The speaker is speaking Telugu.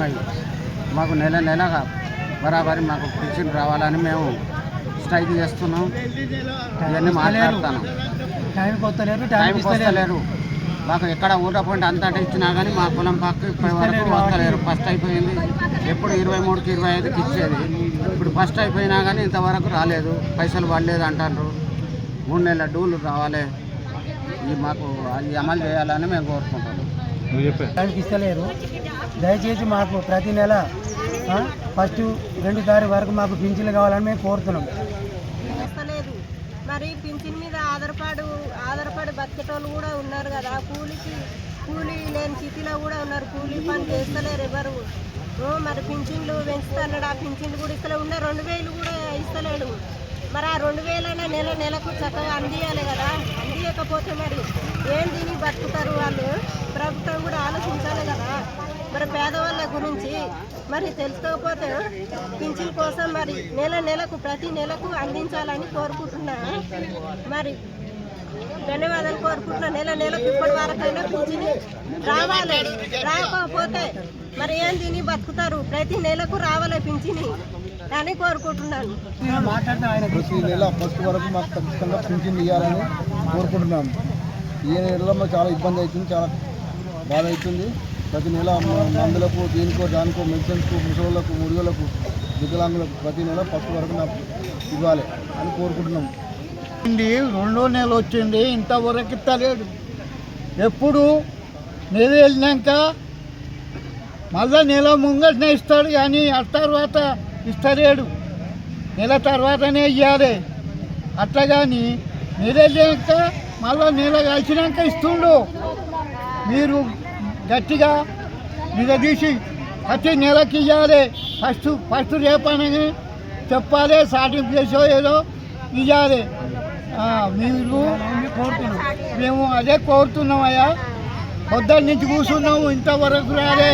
ఉన్నాయి. మాకు నెల నెలగా బరాబరి మాకు పింఛన్ రావాలని మేము స్ట్రైక్ చేస్తున్నాం. ఇవన్నీ మాట్లాడుతున్నాం. మాకు ఎక్కడ ఊట పంట అంతటా ఇచ్చినా కానీ మా పొలం పక్క ఇప్పటి వరకు వస్తలేరు. ఫస్ట్ అయిపోయింది. ఎప్పుడు ఇరవై మూడుకి ఇరవై ఐదుకి ఇచ్చేది. ఇప్పుడు ఫస్ట్ అయిపోయినా కానీ ఇంతవరకు రాలేదు. పైసలు పడలేదు అంటారు. మూడు నెలల డూలు రావాలి. ఇది మాకు అది అమలు చేయాలని మేము కోరుకుంటున్నాం. టైంకి ఇస్తలేరు. దయచేసి మాకు ప్రతి నెల ఫస్ట్ రెండు తారీఖు వరకు మాకు పింఛన్లు కావాలని మేము కోరుతున్నాం. వస్తలేదు మరి పింఛన్ మీద ఆధారపడు ఆధారపడి బతికేటోళ్ళు కూడా ఉన్నారు కదా. కూలికి కూలీ లేని స్థితిలో కూడా ఉన్నారు. కూలీ పని చేస్తలేరు ఎవరు. ఓ, మరి పింఛన్లు పెంచుతున్నాడు ఆ పింఛన్లు కూడా ఇస్తలే. ఉన్న రెండు వేలు కూడా ఇస్తలేడు. మరి ఆ రెండు వేలైనా నెల నెలకు చక్కగా అందియాలి కదా. అందియకపోతే మరి ఏం తిని బతుకుతారు వాళ్ళు? ప్రభుత్వం కూడా ఆలోచించాలి కదా. మరి పేదవాళ్ళ గురించి మరి తెలుసుకోకపోతే పింఛన్ కోసం మరి నెల నెలకు ప్రతి నెలకు అందించాలని కోరుకుంటున్నా. మరి ధన్యవాదాలు కోరుకుంటున్నా. నెల నెలకు ఇప్పటి వరకైనా పింఛన్ రావాలి. రాకపోతే మరి ఏం తిని బతుకుతారు? ప్రతి నెలకు రావాలి పింఛని. అని కోరుకుంటున్నాను. మాట్లాడితే ఆయన ప్రతి నెల ఫస్ట్ వరకు మాకు ఖచ్చితంగా పింఛన్ ఇవ్వాలని కోరుకుంటున్నాం. ఈ నెలలో మాకు చాలా ఇబ్బంది అవుతుంది చాలా బాధ అవుతుంది. ప్రతి నెల మందులకు దీనికో దానికో మెడిసిన్స్కు ముసలోళ్ళకు ముడిగోళ్ళకు వికలాంగులకు ప్రతి నెల ఫస్ట్ వరకు నాకు ఇవ్వాలి అని కోరుకుంటున్నాం. రెండో నెల వచ్చింది ఇంతవరకు ఇస్తలేడు ఎప్పుడు? నెల వెళ్ళినాక మళ్ళా నెల ముంగటనే ఇస్తాడు కానీ ఆ తర్వాత ఇస్తలేడు. నెల తర్వాతనే ఇవ్వాలి అట్లా కానీ నిరేక మళ్ళా నెల కలిసినాక ఇస్తుండు. మీరు గట్టిగా నిలదీసి ప్రతి నెలకి ఇవ్వాలి ఫస్ట్ ఫస్ట్ రేపనని చెప్పాలి సాటింపు చేసో ఏదో ఇవ్వాలి మీరు కోరుతున్నాం. మేము అదే కోరుతున్నామయ్యా పొద్దున్న నుంచి కూర్చున్నాము ఇంతవరకు రాలే.